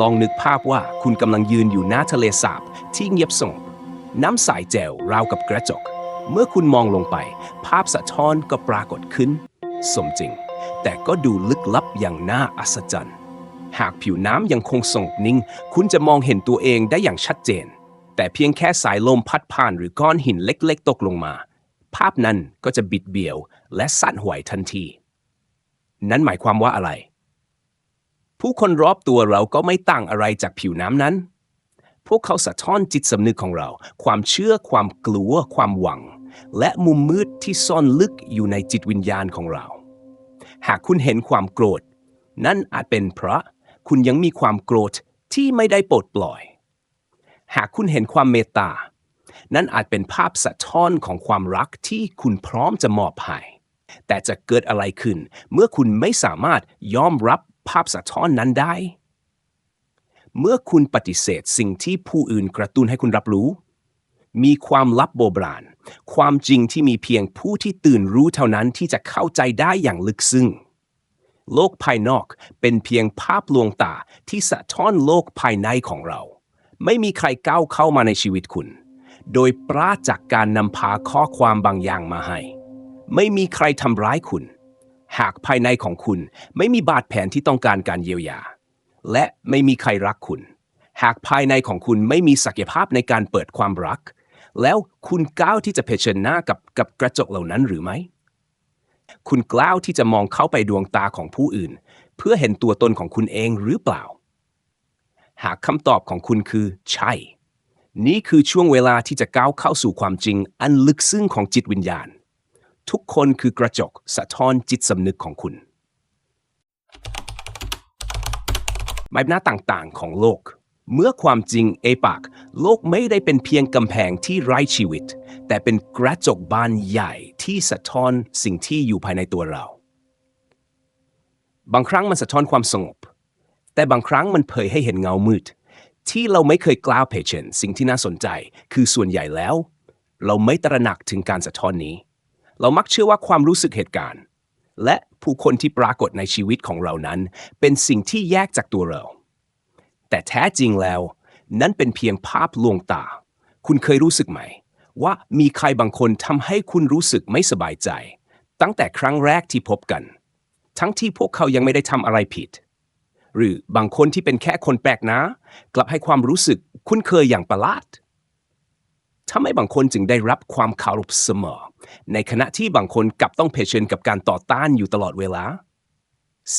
ลองนึกภาพว่าคุณกำลังยืนอยู่หน้าทะเลสาบที่เงียบสงบน้ำใสแจ๋วราวกับกระจก เมื่อคุณมองลงไป ภาพสะท้อนก็ปรากฏขึ้น สมจริง แต่ก็ดูลึกลับอย่างน่าอัศจรรย์ หากผิวน้ำยังคงสงบนิ่ง คุณจะมองเห็นตัวเองได้อย่างชัดเจน แต่เพียงแค่สายลมพัดผ่านหรือก้อนหินเล็กๆ ตกลงมา ภาพนั้นก็จะบิดเบี้ยวและสั่นไหวทันที นั่นหมายความว่าอะไร ผู้คนรอบตัวเราก็ไม่ต่างอะไรจากผิวน้ำนั้น พวกเขาสะท้อนจิตสำนึกของเรา ความเชื่อ ความกลัว ความหวัง และมุมมืดที่ซ่อนลึกอยู่ในจิตวิญญาณของเรา หากคุณเห็นความโกรธ นั่นอาจเป็นเพราะคุณยังมีความโกรธที่ไม่ได้ปลดปล่อย หากคุณเห็นความเมตตา นั่นอาจเป็นภาพสะท้อนของความรักที่คุณพร้อมจะมอบให้แต่จะเกิดอะไรขึ้น เมื่อคุณไม่สามารถยอมรับ ภาพสะท้อนนั้นได้ เมื่อคุณปฏิเสธสิ่งที่ผู้อื่นกระตุ้นให้คุณรับรู้ มีความลับโบราณ ความจริงที่มีเพียงผู้ที่ตื่นรู้เท่านั้นที่จะเข้าใจได้อย่างลึกซึ้งโลกภายนอกเป็นเพียงภาพลวงตาที่สะท้อนโลกภายในของเรา ไม่มีใครก้าวเข้ามาในชีวิตคุณ โดยปราศจากการนำพาข้อความบางอย่างมาให้ ไม่มีใครทำร้ายคุณ หากภายในของคุณไม่มีบาดแผลที่ต้องการการเยียวยา และไม่มีใครรักคุณ หากภายในของคุณไม่มีศักยภาพในการเปิดความรัก แล้วคุณกล้าที่จะเผชิญหน้ากับกับกระจกเหล่านั้นหรือไม่คุณกล้าที่จะมองเข้าไปดวงตาของผู้อื่น เพื่อเห็นตัวตนของคุณเองหรือเปล่า หากคำตอบของคุณคือ ใช่ นี่คือช่วงเวลาที่จะก้าวเข้าสู่ความจริงอันลึกซึ้งของจิตวิญญาณ ทุกคนคือกระจกสะท้อนจิตสำนึกของคุณใบหน้าต่างๆของโลก เมื่อความจริงเอปาก โลกไม่ได้เป็นเพียงกำแพงที่ไร้ชีวิต แต่เป็นกระจกบานใหญ่ที่สะท้อนสิ่งที่อยู่ภายในตัวเรา บางครั้งมันสะท้อนความสงบ แต่บางครั้งมันเผยให้เห็นเงามืด ที่เราไม่เคยกล้าวเผชิญสิ่งที่น่าสนใจ คือส่วนใหญ่แล้ว เราไม่ตระหนักถึงการสะท้อนนี้ เรามักเชื่อว่าความรู้สึกเหตุการณ์ และผู้คนที่ปรากฏในชีวิตของเรานั้น เป็นสิ่งที่แยกจากตัวเรา แต่แท้จริงแล้ว นั่นเป็นเพียงภาพลวงตา คุณเคยรู้สึกไหม ว่ามีใครบางคนทำให้คุณรู้สึกไม่สบายใจ ตั้งแต่ครั้งแรกที่พบกัน ทั้งที่พวกเขายังไม่ได้ทำอะไรผิด หรือบางคนที่เป็นแค่คนแปลกหน้ากลับให้ความรู้สึกคุ้นเคยอย่างประหลาด ทำไมบางคนจึงได้รับความเคารพเสมอ ในขณะที่บางคนกลับต้องเผชิญกับการต่อต้านอยู่ตลอดเวลา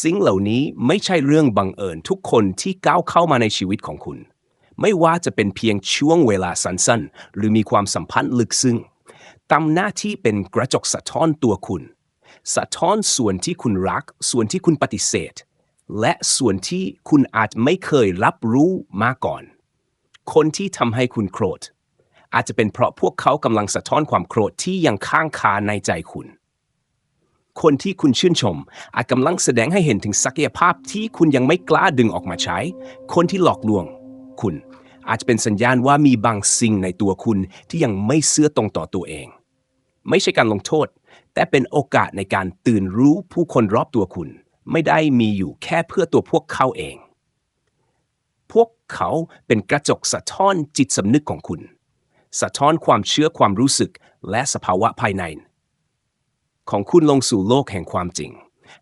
สิ่งเหล่านี้ไม่ใช่เรื่องบังเอิญทุกคนที่ก้าวเข้ามาในชีวิตของคุณ ไม่ว่าจะเป็นเพียงช่วงเวลาสั้นๆ หรือมีความสัมพันธ์ลึกซึ้งตามหน้าที่เป็นกระจกสะท้อนตัวคุณ สะท้อนส่วนที่คุณรัก ส่วนที่คุณปฏิเสธ และส่วนที่คุณอาจไม่เคยรับรู้มาก่อน คนที่ทำให้คุณโกรธ อาจจะเป็นเพราะพวกเขากำลังสะท้อนความโกรธที่ยังค้างคาในใจคุณ คนที่คุณชื่นชม อาจกำลังแสดงให้เห็นถึงศักยภาพที่คุณยังไม่กล้าดึงออกมาใช้ คนที่หลอกลวง คุณ อาจจะเป็นสัญญาณว่ามีบางสิ่งในตัวคุณที่ยังไม่เชื่อตรงต่อตัวเอง ไม่ใช่การลงโทษ แต่เป็นโอกาสในการตื่นรู้ผู้คนรอบตัวคุณ ไม่ได้มีอยู่แค่เพื่อตัวพวกเขาเอง พวกเขาเป็นกระจกสะท้อนจิตสำนึกของคุณ สะท้อนความเชื่อความรู้สึกและสภาวะภายใน ของคุณลงสู่โลกแห่งความจริง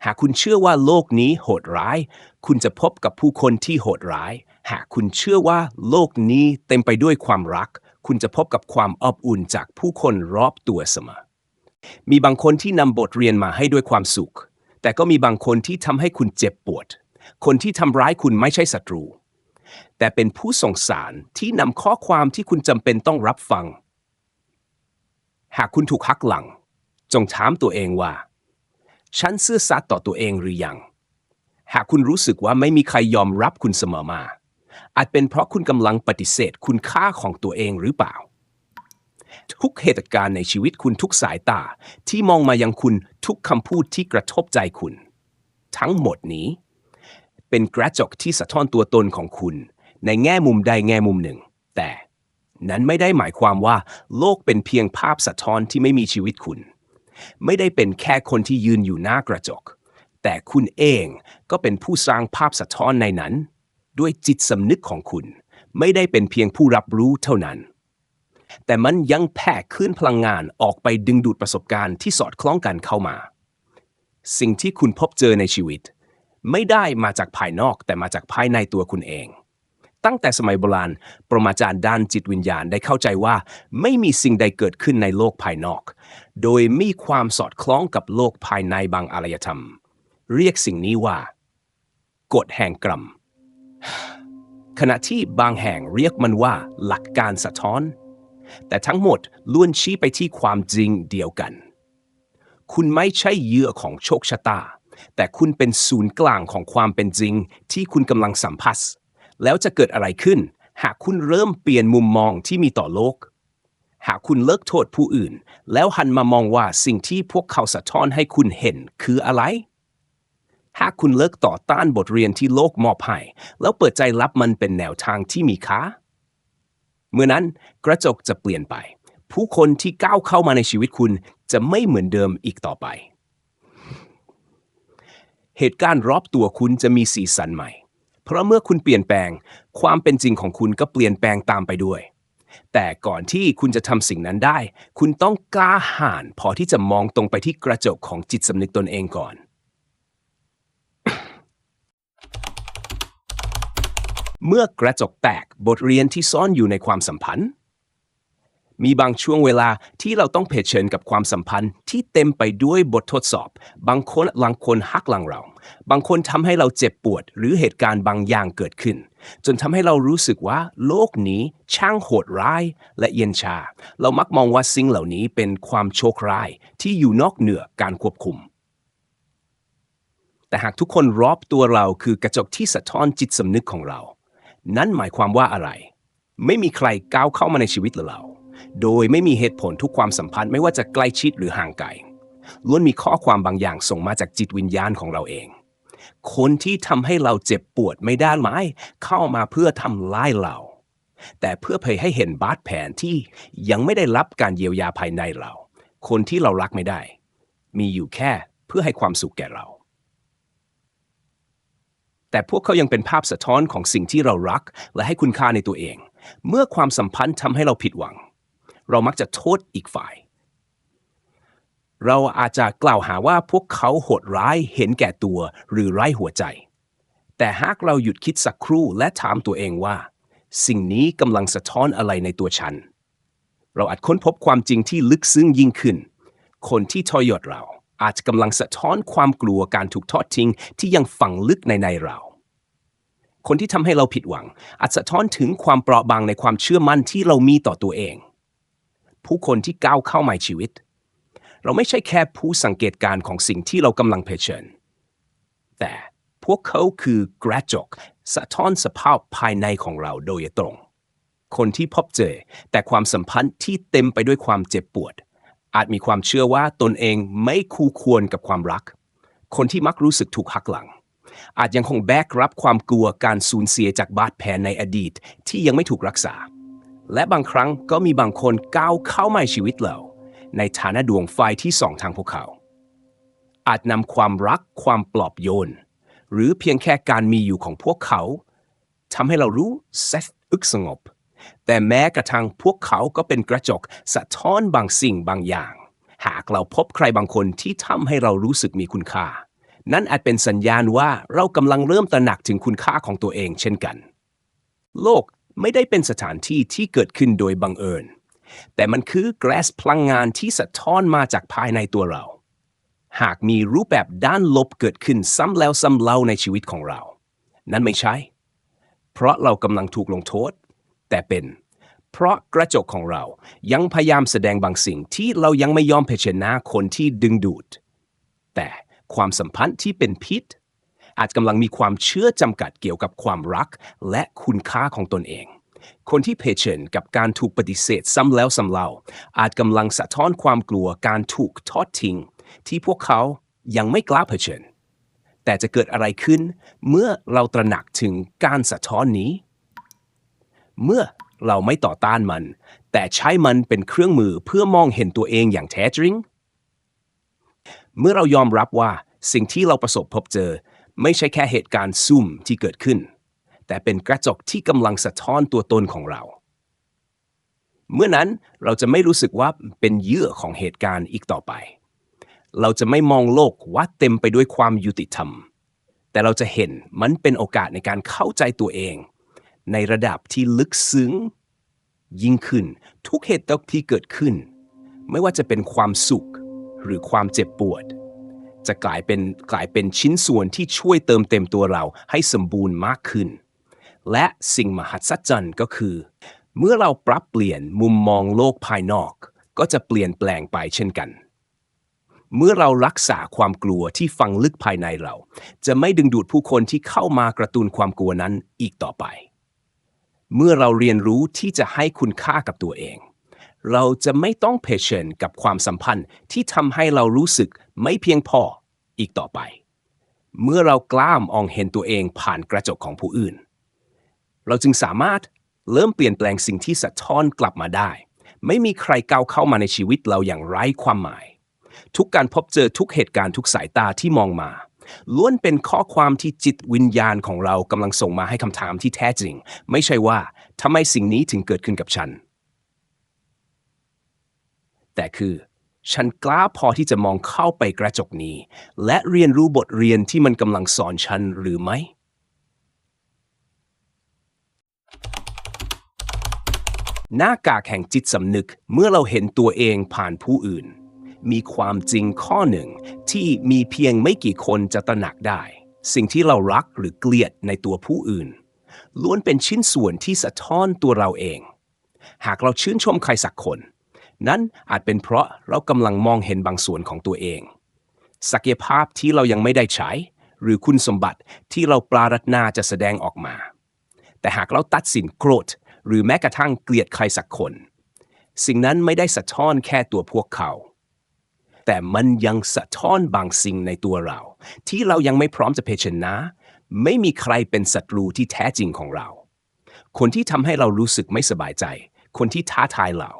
หากคุณเชื่อว่าโลกนี้โหดร้าย คุณจะพบกับผู้คนที่โหดร้าย หากคุณเชื่อว่าโลกนี้เต็มไปด้วยความรัก คุณจะพบกับความอบอุ่นจากผู้คนรอบตัวเสมอ มีบางคนที่นำบทเรียนมาให้ด้วยความสุข แต่ก็มีบางคนที่ทำให้คุณเจ็บปวด คนที่ทำร้ายคุณไม่ใช่ศัตรู แต่เป็นผู้ส่งสารที่นำข้อความที่คุณจำเป็นต้องรับฟัง หากคุณถูกหักหลัง จงถามตัวเองว่า ฉันซื่อสัตย์ต่อตัวเองหรือยัง หากคุณรู้สึกว่าไม่มีใครยอมรับคุณเสมอมา อาจเป็นเพราะคุณกำลังปฏิเสธคุณค่าของตัวเองหรือเปล่า ทุกเหตุการณ์ในชีวิตคุณทุกสายตาที่มองมายังคุณทุกคำพูดที่กระทบใจคุณ ทั้งหมดนี้ เป็นกระจกที่สะท้อนตัวตนของคุณ ในแง่มุมใดแง่มุมหนึ่ง แต่นั้นไม่ได้หมายความว่า โลกเป็นเพียงภาพสะท้อนที่ไม่มีชีวิตคุณ ไม่ได้เป็นแค่คนที่ยืนอยู่หน้ากระจก แต่คุณเองก็เป็นผู้สร้างภาพสะท้อนในนั้น ด้วยจิตสำนึกของคุณ ไม่ได้เป็นเพียงผู้รับรู้เท่านั้น แต่มันยังแผ่คลื่นพลังงานออกไปดึงดูดประสบการณ์ที่สอดคล้องกันเข้ามา สิ่งที่คุณพบเจอในชีวิต ไม่ได้มาจากภายนอกแต่มาจากภายในตัวคุณเอง ตั้งแต่สมัยโบราณ ปรมาจารย์ด้านจิตวิญญาณได้เข้าใจว่าไม่มีสิ่งใดเกิดขึ้นในโลกภายนอก โดยมีความสอดคล้องกับโลกภายในบางอารยธรรม เรียกสิ่งนี้ว่ากฎแห่งกรรม ขณะที่บางแห่งเรียกมันว่าหลักการสะท้อน แต่ทั้งหมดล้วนชี้ไปที่ความจริงเดียวกัน คุณไม่ใช่เหยื่อของโชคชะตา แต่คุณเป็นศูนย์กลางของความเป็นจริงที่คุณกำลังสัมผัส แล้วจะเกิดอะไรขึ้น หากคุณเริ่มเปลี่ยนมุมมองที่มีต่อโลก หากคุณเลิกโทษผู้อื่น แล้วหันมามองว่าสิ่งที่พวกเขาสะท้อนให้คุณเห็นคืออะไร หากคุณเลิกต่อต้านบทเรียนที่โลกมอบให้แล้วเปิดใจรับมันเป็นแนวทางที่มีค่าเมื่อนั้นกระจกจะเปลี่ยนไป ผู้คนที่ก้าวเข้ามาในชีวิตคุณจะไม่เหมือนเดิมอีกต่อไป เหตุการณ์รอบตัวคุณจะมีสีสันใหม่ เพราะเมื่อคุณเปลี่ยนแปลง ความเป็นจริงของคุณก็เปลี่ยนแปลงตามไปด้วย แต่ก่อนที่คุณจะทำสิ่งนั้นได้ คุณต้องกล้าหาญพอที่จะมองตรงไปที่กระจกของจิตสำนึกตนเองก่อน เมื่อกระจกแตกบทเรียนที่ซ่อนอยู่ในความสัมพันธ์ มีบางช่วงเวลาที่เราต้องเผชิญกับความสัมพันธ์ที่เต็มไปด้วยบททดสอบ บางคนบางคนหักหลังเรา บางคนทำให้เราเจ็บปวด หรือเหตุการณ์บางอย่างเกิดขึ้น จนทำให้เรารู้สึกว่า โลกนี้ช่างโหดร้ายและเย็นชา เรามักมองว่าสิ่งเหล่านี้เป็นความโชคร้ายที่อยู่นอกเหนือการควบคุม แต่หากทุกคนรอบตัวเราคือกระจกที่สะท้อนจิตสำนึกของเรา นั่นหมายความว่าอะไร ไม่มีใครก้าวเข้ามาในชีวิตเรา โดยไม่มีเหตุผลทุกความสัมพันธ์ไม่ว่าจะใกล้ชิดหรือห่างไกลล้วนมีข้อความบางอย่างส่งมาจากจิตวิญญาณของเราเอง คนที่ทำให้เราเจ็บปวดไม่ได้หมายเข้ามาเพื่อทำร้ายเรา แต่เพื่อเผยให้เห็นบาดแผลที่ยังไม่ได้รับการเยียวยาภายในเรา คนที่เรารักไม่ได้ มีอยู่แค่เพื่อให้ความสุขแก่เรา แต่พวกเขายังเป็นภาพสะท้อนของสิ่งที่เรารัก และให้คุณค่าในตัวเอง เมื่อความสัมพันธ์ทำให้เราผิดหวัง เรามักจะโทษอีกฝ่าย เราอาจจะกล่าวหาว่าพวกเขาโหดร้ายเห็นแก่ตัวหรือไร้หัวใจ แต่หากเราหยุดคิดสักครู่และถามตัวเองว่า สิ่งนี้กำลังสะท้อนอะไรในตัวฉัน เราอาจค้นพบความจริงที่ลึกซึ้งยิ่งขึ้น คนที่ทอยดเราอาจกำลังสะท้อนความกลัวการถูกทอดทิ้งที่ยังฝังลึกในในเราคนที่ทำให้เราผิดหวังอาจสะท้อนถึงความเปราะบางในความเชื่อมั่นที่เรามีต่อตัวเอง ผู้คนที่ก้าวเข้ามาในชีวิต เราไม่ใช่แค่ผู้สังเกตการณ์ของสิ่งที่เรากำลังเผชิญ แต่พวกเขาคือกระจก สะท้อนสภาพภายในของเราโดยตรง คนที่พบเจอแต่ความสัมพันธ์ที่เต็มไปด้วยความเจ็บปวด อาจมีความเชื่อว่าตนเองไม่คู่ควรกับความรัก คนที่มักรู้สึกถูกหักหลัง อาจยังคงแบกรับความกลัวการสูญเสียจากบาดแผลในอดีตที่ยังไม่ถูกรักษา และบางครั้งก็มีบางคนก้าวเข้ามาชีวิตเรา ในฐานะดวงไฟที่ส่องทางพวกเขา อาจนำความรักความปลอบโยน หรือเพียงแค่การมีอยู่ของพวกเขาทำให้เรารู้เซตอึกสงบ แต่แม้กระทั่งพวกเขาก็เป็นกระจกสะท้อนบางสิ่งบางอย่าง หากเราพบใครบางคนที่ทำให้เรารู้สึกมีคุณค่า นั่นอาจเป็นสัญญาณว่าเรากำลังเริ่มตระหนักถึงคุณค่าของตัวเองเช่นกัน โลก ไม่ได้เป็นสถานที่ที่เกิดขึ้นโดยบังเอิญ แต่มันคือแกรสพลังงานที่สะท้อนมาจากภายในตัวเรา หากมีรูปแบบด้านลบเกิดขึ้นซ้ำแล้วซ้ำเล่าในชีวิตของเรา นั่นไม่ใช่ เพราะเรากำลังถูกลงโทษ แต่เป็น เพราะกระจกของเรายังพยายามแสดงบางสิ่งที่เรายังไม่ยอมเผชิญหน้าคนที่ดึงดูด แต่ความสัมพันธ์ที่เป็นพิษ อาจกำลังมีความเชื่อจำกัดเกี่ยวกับความรัก และคุณค่าของตนเอง คนที่เผชิญกับการถูกปฏิเสธซ้ำแล้วซ้ำเล่า อาจกำลังสะท้อนความกลัวการถูกทอดทิ้ง ที่พวกเขายังไม่กล้าเผชิญ แต่จะเกิดอะไรขึ้น เมื่อเราตระหนักถึงการสะท้อนนี้ เมื่อเราไม่ต่อต้านมัน แต่ใช้มันเป็นเครื่องมือเพื่อมองเห็นตัวเองอย่างแท้จริง เมื่อเรายอมรับว่าสิ่งที่เราประสบพบเจอ ไม่ใช่แค่เหตุการณ์ซุ่มที่เกิดขึ้น แต่เป็นกระจกที่กำลังสะท้อนตัวตนของเรา เมื่อนั้นเราจะไม่รู้สึกว่าเป็นเหยื่อของเหตุการณ์อีกต่อไป เราจะไม่มองโลกว่าเต็มไปด้วยความยุติธรรม แต่เราจะเห็นมันเป็นโอกาสในการเข้าใจตัวเอง ในระดับที่ลึกซึ้ง ยิ่งขึ้นทุกเหตุการณ์ที่เกิดขึ้น ไม่ว่าจะเป็นความสุขหรือความเจ็บปวด จะกลายเป็นกลายเป็นชิ้นส่วนที่ช่วยเติมเต็มตัวเราให้สมบูรณ์มากขึ้น และสิ่งมหัศจรรย์ก็คือ เมื่อเราปรับเปลี่ยนมุมมองโลกภายนอก ก็จะเปลี่ยนแปลงไปเช่นกัน เมื่อเรารักษาความกลัวที่ฝังลึกภายในเรา จะไม่ดึงดูดผู้คนที่เข้ามากระตุ้นความกลัวนั้นอีกต่อไป เมื่อเราเรียนรู้ที่จะให้คุณค่ากับตัวเอง เราจะไม่ต้องเผชิญกับความสัมพันธ์ที่ทำให้เรารู้สึกไม่เพียงพออีกต่อไป เมื่อเรากล้ามองเห็นตัวเองผ่านกระจกของผู้อื่น เราจึงสามารถเริ่มเปลี่ยนแปลงสิ่งที่สะท้อนกลับมาได้ ไม่มีใครก้าวเข้ามาในชีวิตเราอย่างไร้ความหมาย ทุกการพบเจอทุกเหตุการณ์ทุกสายตาที่มองมาล้วนเป็นข้อความที่จิตวิญญาณของเรากำลังส่งมาให้คำถามที่แท้จริง ไม่ใช่ว่าทำไมสิ่งนี้ถึงเกิดขึ้นกับฉัน แต่คือฉันกล้าพอที่จะมองเข้าไปกระจกนี้ และเรียนรู้บทเรียนที่มันกำลังสอนฉันหรือไม่หน้ากากแห่งจิตสำนึกเมื่อเราเห็นตัวเองผ่านผู้อื่น มีความจริงข้อหนึ่งที่มีเพียงไม่กี่คนจะตระหนักได้ สิ่งที่เรารักหรือเกลียดในตัวผู้อื่น ล้วนเป็นชิ้นส่วนที่สะท้อนตัวเราเอง หากเราชื่นชมใครสักคน นั้นอาจเป็นเพราะเรากำลังมองเห็นบางส่วนของตัวเอง ศักยภาพที่เรายังไม่ได้ใช้ หรือคุณสมบัติที่เราปรารถนาจะแสดงออกมา แต่หากเราตัดสินโกรธ หรือแม้กระทั่งเกลียดใครสักคน สิ่งนั้นไม่ได้สะท้อนแค่ตัวพวกเขา แต่มันยังสะท้อนบางสิ่งในตัวเรา ที่เรายังไม่พร้อมจะเผชิญหน้าไม่มีใครเป็นศัตรูที่แท้จริงของเรา คนที่ทำให้เรารู้สึกไม่สบายใจ คนที่ท้าทายเรา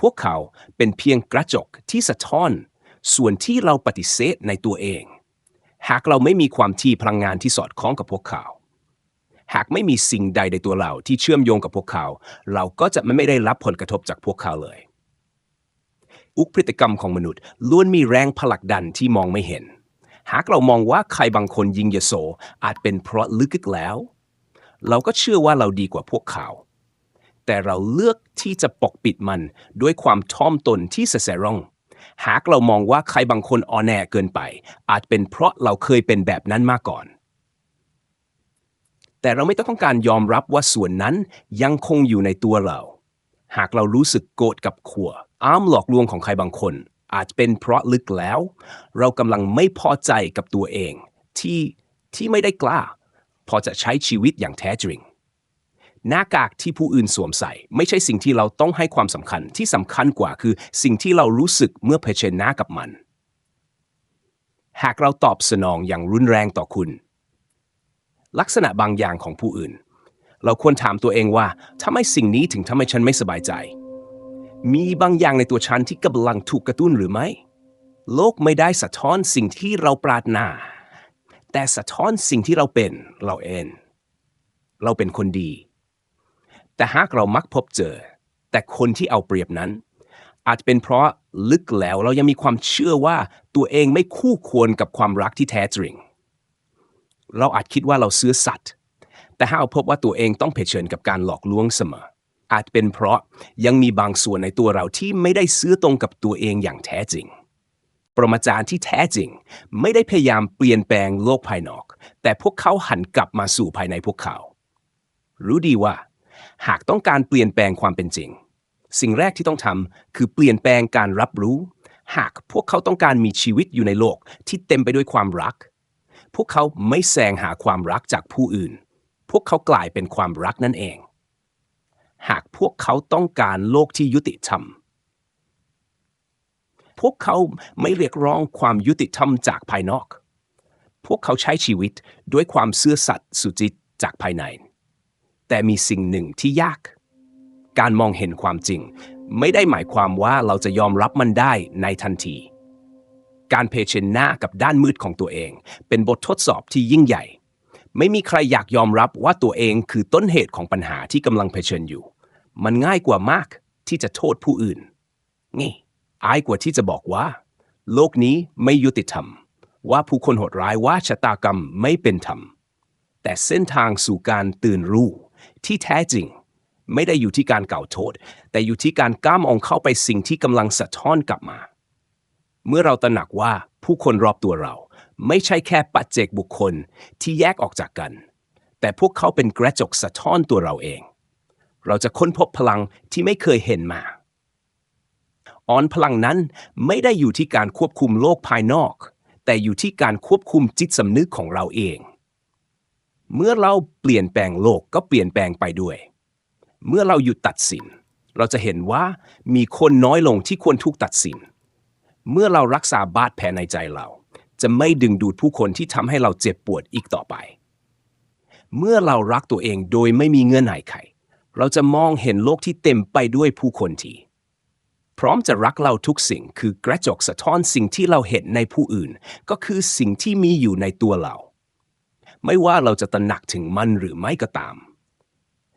พวกเขาเป็นเพียงกระจกที่สะท้อน ส่วนที่เราปฏิเสธในตัวเอง หากเราไม่มีความที่พลังงานที่สอดคล้องกับพวกเขา หากไม่มีสิ่งใดในตัวเราที่เชื่อมโยงกับพวกเขา เราก็จะไม่ได้รับผลกระทบจากพวกเขาเลย อุกพฤติกรรมของมนุษย์ล้วนมีแรงผลักดันที่มองไม่เห็น หากเรามองว่าใครบางคนยิงยโสอาจเป็นเพราะลึกๆแล้ว เราก็เชื่อว่าเราดีกว่าพวกเขา แต่เราเลือกที่จะปกปิดมันด้วยความท่อมตนที่เสแสร้งหากเรามองว่าใครบางคนอ่อนแอเกินไป อาจเป็นเพราะเราเคยเป็นแบบนั้นมาก่อน แต่เราไม่ต้องการยอมรับว่าส่วนนั้นยังคงอยู่ในตัวเรา หากเรารู้สึกโกรธกับขัว อ้ามหลอกลวงของใครบางคน อาจเป็นเพราะลึกแล้ว เรากำลังไม่พอใจกับตัวเอง ที่ที่ไม่ได้กล้า พอจะใช้ชีวิตอย่างแท้จริง หน้ากากที่ผู้อื่นสวมใส่ ไม่ใช่สิ่งที่เราต้องให้ความสำคัญที่สำคัญกว่าคือสิ่งที่เรารู้สึกเมื่อเผชิญหน้ากับมัน หากเราตอบสนองอย่างรุนแรงต่อคุณ ลักษณะบางอย่างของผู้อื่น เราควรถามตัวเองว่าทำไมสิ่งนี้ถึงทำให้ฉันไม่สบายใจ มีบางอย่างในตัวฉันที่กำลังถูกกระตุ้นหรือไม่ โลกไม่ได้สะท้อนสิ่งที่เราปรารถนา แต่สะท้อนสิ่งที่เราเป็นเราเองเราเป็นคนดี แต่หากเรามักพบเจอ แต่คนที่เอาเปรียบนั้น อาจเป็นเพราะลึกแล้วเรายังมีความเชื่อว่าตัวเองไม่คู่ควรกับความรักที่แท้จริง เราอาจคิดว่าเราซื้อสัตว์ แต่หากพบว่าตัวเองต้องเผชิญกับการหลอกลวงเสมอ อาจเป็นเพราะยังมีบางส่วนในตัวเราที่ไม่ได้ซื้อตรงกับตัวเองอย่างแท้จริงปรมาจารย์ที่แท้จริง ไม่ได้พยายามเปลี่ยนแปลงโลกภายนอก แต่พวกเขาหันกลับมาสู่ภายในพวกเขา รู้ดีว่า หากต้องการเปลี่ยนแปลงความเป็นจริง สิ่งแรกที่ต้องทำคือเปลี่ยนแปลงการรับรู้ หากพวกเขาต้องการมีชีวิตอยู่ในโลกที่เต็มไปด้วยความรัก พวกเขาไม่แสวงหาความรักจากผู้อื่น พวกเขากลายเป็นความรักนั่นเอง หากพวกเขาต้องการโลกที่ยุติธรรม พวกเขาไม่เรียกร้องความยุติธรรมจากภายนอก พวกเขาใช้ชีวิตด้วยความเสื่อสัตย์สุจิตจากภายใน แต่มีสิ่งหนึ่งที่ยาก การมองเห็นความจริง ไม่ได้หมายความว่าเราจะยอมรับมันได้ในทันที การเผชิญหน้ากับด้านมืดของตัวเอง เป็นบททดสอบที่ยิ่งใหญ่ ไม่มีใครอยากยอมรับว่าตัวเองคือต้นเหตุของปัญหาที่กำลังเผชิญอยู่ มันง่ายกว่ามากที่จะโทษผู้อื่น นี่อายกว่าที่จะบอกว่า โลกนี้ไม่ยุติธรรม ว่าผู้คนโหดร้ายว่าชะตากรรมไม่เป็นธรรม แต่เส้นทางสู่การตื่นรู้ ที่แท้จริง ไม่ได้อยู่ที่การเก่าโทษ แต่อยู่ที่การก้ามองเข้าไปสิ่งที่กำลังสะท้อนกลับมา เมื่อเราตระหนักว่าผู้คนรอบตัวเรา ไม่ใช่แค่ปัจเจกบุคคลที่แยกออกจากกัน แต่พวกเขาเป็นกระจกสะท้อนตัวเราเอง เราจะค้นพบพลังที่ไม่เคยเห็นมาออนพลังนั้นไม่ได้อยู่ที่การควบคุมโลกภายนอก แต่อยู่ที่การควบคุมจิตสำนึกของเราเอง เมื่อเราเปลี่ยนแปลงโลกก็เปลี่ยนแปลงไปด้วย เมื่อเราหยุดตัดสิน เราจะเห็นว่ามีคนน้อยลงที่ควรถูกตัดสิน เมื่อเรารักษาบาดแผลในใจเรา จะไม่ดึงดูดผู้คนที่ทำให้เราเจ็บปวดอีกต่อไป เมื่อเรารักตัวเองโดยไม่มีเงื่อนไขใครเราจะมองเห็นโลกที่เต็มไปด้วยผู้คนที่ พร้อมจะรักเราทุกสิ่งคือกระจกสะท้อนสิ่งที่เราเห็นในผู้อื่น ก็คือสิ่งที่มีอยู่ในตัวเรา ไม่ว่าเราจะตระหนักถึงมันหรือไม่ก็ตาม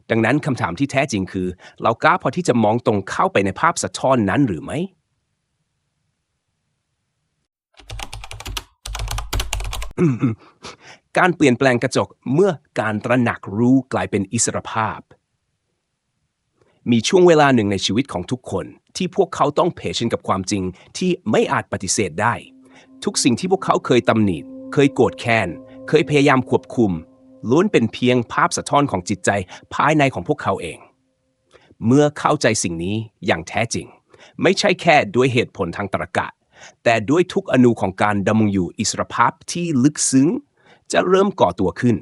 ดังนั้นคำถามที่แท้จริงคือ เรากล้าพอที่จะมองตรงเข้าไปในภาพสะท้อนนั้นหรือไม่การเปลี่ยนแปลงกระจกเมื่อการตระหนักรู้กลายเป็นอิสรภาพ มีช่วงเวลาหนึ่งในชีวิตของทุกคน ที่พวกเขาต้องเผชิญกับความจริงที่ไม่อาจปฏิเสธได้ ทุกสิ่งที่พวกเขาเคยตำหนิ เคยโกรธแค้น เคยพยายามควบคุม ล้วนเป็นเพียงภาพสะท้อนของจิตใจภายในของพวกเขาเอง เมื่อเข้าใจสิ่งนี้อย่างแท้จริง ไม่ใช่แค่ด้วยเหตุผลทางตรรกะ แต่ด้วยทุกอนูของการดำรงอยู่อิสรภาพที่ลึกซึ้ง จะเริ่มก่อตัวขึ้น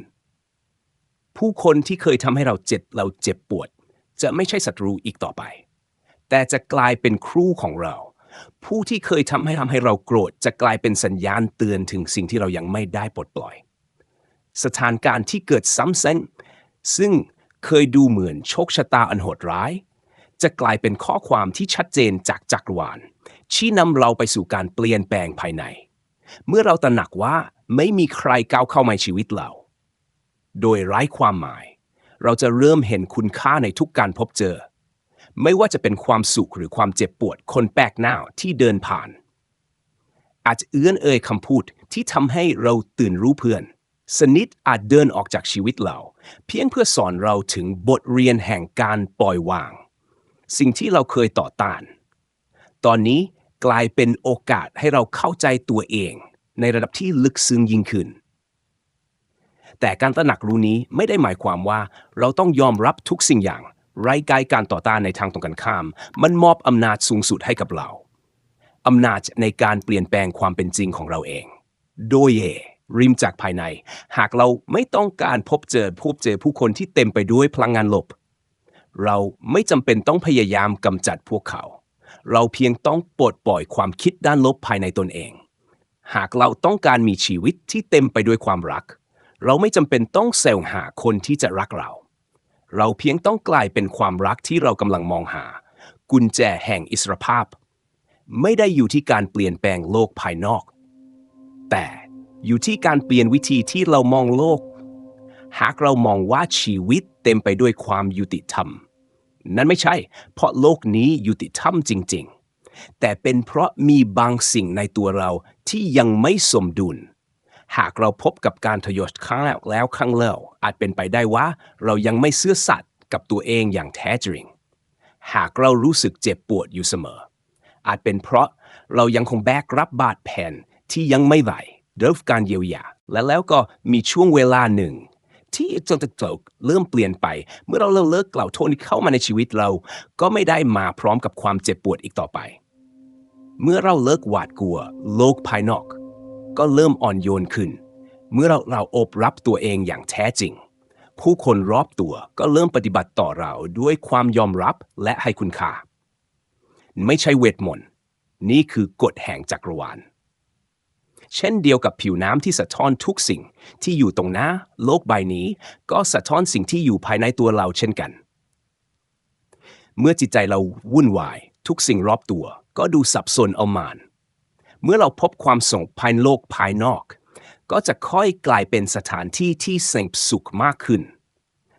ผู้คนที่เคยทำให้เราเจ็บเราเจ็บปวด จะไม่ใช่ศัตรูอีกต่อไป แต่จะกลายเป็นครูของเราผู้ที่เคยทำให้ทำให้เราโกรธจะกลายเป็นสัญญาณเตือนถึงสิ่งที่เรายังไม่ได้ปลดปล่อย สถานการณ์ที่เกิดซ้ำเส้นซึ่งเคยดูเหมือนโชคชะตาอันโหดร้าย จะกลายเป็นข้อความที่ชัดเจนจากจักรวาลชี้นำเราไปสู่การเปลี่ยนแปลงภายใน เมื่อเราตระหนักว่าไม่มีใครก้าวเข้ามาในชีวิตเรา โดยไร้ความหมาย เราจะเริ่มเห็นคุณค่าในทุกการพบเจอ ไม่ว่าจะเป็นความสุขหรือความเจ็บปวดคนแปลกหน้าที่เดินผ่าน อาจจะเอื้อนเอ่ยคำพูดที่ทำให้เราตื่นรู้เพื่อน สนิทอาจเดินออกจากชีวิตเรา เพียงเพื่อสอนเราถึงบทเรียนแห่งการปล่อยวาง สิ่งที่เราเคยต่อต้าน ตอนนี้กลายเป็นโอกาสให้เราเข้าใจตัวเอง ในระดับที่ลึกซึ้งยิ่งขึ้น แต่การตระหนักรู้นี้ไม่ได้หมายความว่า เราต้องยอมรับทุกสิ่งอย่าง ไร้กายการต่อต้านในทางตรงกันข้าม มันมอบอำนาจสูงสุดให้กับเราอำนาจในการเปลี่ยนแปลงความเป็นจริงของเราเอง โดยเย ริมจากภายใน หากเราไม่ต้องการพบเจอพบเจอผู้คนที่เต็มไปด้วยพลังงานลบ เราไม่จำเป็นต้องพยายามกำจัดพวกเขา เราเพียงต้องปลดปล่อยความคิดด้านลบภายในตนเอง หากเราต้องการมีชีวิตที่เต็มไปด้วยความรัก เราไม่จำเป็นต้องแสวงหาคนที่จะรักเรา เราเพียงต้องกลายเป็นความรักที่เรากำลังมองหา กุญแจแห่งอิสรภาพ ไม่ได้อยู่ที่การเปลี่ยนแปลงโลกภายนอก แต่ อยู่ที่การเปลี่ยนวิธีที่เรามองโลก หากเรามองว่าชีวิตเต็มไปด้วยความยุติธรรม นั่นไม่ใช่ เพราะโลกนี้ยุติธรรมจริง ๆ แต่เป็นเพราะมีบางสิ่งในตัวเราที่ยังไม่สมดุล หากเราพบกับการทยศครั้งแล้วแล้วครั้งเล่าอาจเป็นไปได้ว่าเรายังไม่เสื่อสัตย์กับตัวเองอย่างแท้จริง หากเรารู้สึกเจ็บปวดอยู่เสมอ อาจเป็นเพราะเรายังคงแบกรับบาดแผลที่ยังไม่ไหว ริ่มการเยียวยา และแล้วก็มีช่วงเวลาหนึ่ง ที่จนตกเริ่มเปลี่ยนไป เมื่อเราเลิกกล่าวโทษที่เข้ามาในชีวิตเรา ก็ไม่ได้มาพร้อมกับความเจ็บปวดอีกต่อไป เมื่อเราเลิกหวาดกลัว โลกภายนอก ก็เริ่มอ่อนโยนขึ้น เมื่อเราเราอบรับตัวเองอย่างแท้จริง ผู้คนรอบตัวก็เริ่มปฏิบัติต่อเราด้วยความยอมรับและให้คุณค่า ไม่ใช่เวทมนต์นี่คือกฎแห่งจักรวาล เช่นเดียวกับผิวน้ำที่สะท้อนทุกสิ่งที่อยู่ตรงหน้าโลกใบนี้ ก็สะท้อนสิ่งที่อยู่ภายในตัวเราเช่นกัน เมื่อจิตใจเราวุ่นวาย ทุกสิ่งรอบตัว ก็ดูสับสนเอามาน เมื่อเราพบความสงบภายในโลกภายนอก ก็จะค่อยกลายเป็นสถานที่ที่สงบสุขมากขึ้น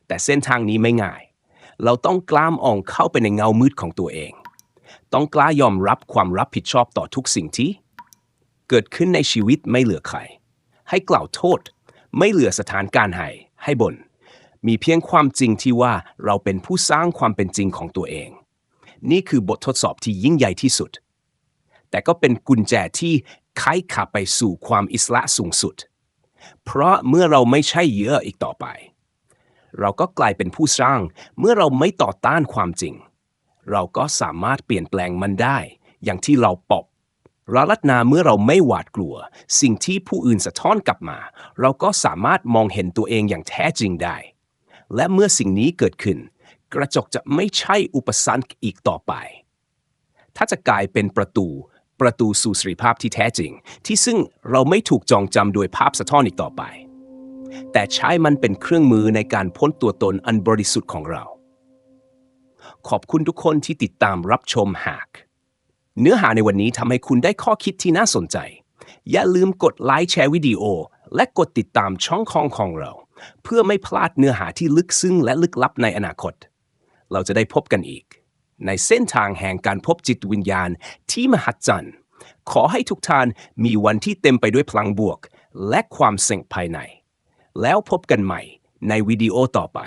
แต่เส้นทางนี้ไม่ง่าย เราต้องกล้ามอ่องเข้าไปในเงามืดของตัวเอง ต้องกล้ายอมรับความรับผิดชอบต่อทุกสิ่งที่ เกิดขึ้นในชีวิตไม่เหลือใคร ให้กล่าวโทษ ไม่เหลือสถานการณ์ให้ให้บน มีเพียงความจริงที่ว่าเราเป็นผู้สร้างความเป็นจริงของตัวเอง นี่คือบททดสอบที่ยิ่งใหญ่ที่สุด แต่ก็เป็นกุญแจที่ไขขับไปสู่ความอิสระสูงสุด เพราะเมื่อเราไม่ใช่เหยื่ออีกต่อไป เราก็กลายเป็นผู้สร้าง เมื่อเราไม่ต่อต้านความจริง เราก็สามารถเปลี่ยนแปลงมันได้ อย่างที่เราปอ ราลัตนาเมื่อเราไม่หวาดกลัว สิ่งที่ผู้อื่นสะท้อนกลับมา เราก็สามารถมองเห็นตัวเองอย่างแท้จริงได้ และเมื่อสิ่งนี้เกิดขึ้น กระจกจะไม่ใช่อุปสรรคอีกต่อไป ถ้าจะกลายเป็นประตู ประตูสู่สรีภาพที่แท้จริง ที่ซึ่งเราไม่ถูกจองจำโดยภาพสะท้อนอีกต่อไป แต่ใช้มันเป็นเครื่องมือในการพ้นตัวตนอันบริสุทธิ์ของเรา ขอบคุณทุกคนที่ติดตามรับชม Hack เนื้อหาในวันนี้ทำให้คุณได้ข้อคิดที่น่าสนใจ อย่าลืมกดไลค์แชร์วิดีโอ และกดติดตามช่องของของเรา เพื่อไม่พลาดเนื้อหาที่ลึกซึ้งและลึกลับในอนาคต เราจะได้พบกันอีก ในเส้นทางแห่งการพบจิตวิญญาณที่มหัศจรรย์ขอให้ทุกท่านมีวันที่เต็มไปด้วยพลังบวก และความเสงภายใน แล้วพบกันใหม่ในวิดีโอต่อไป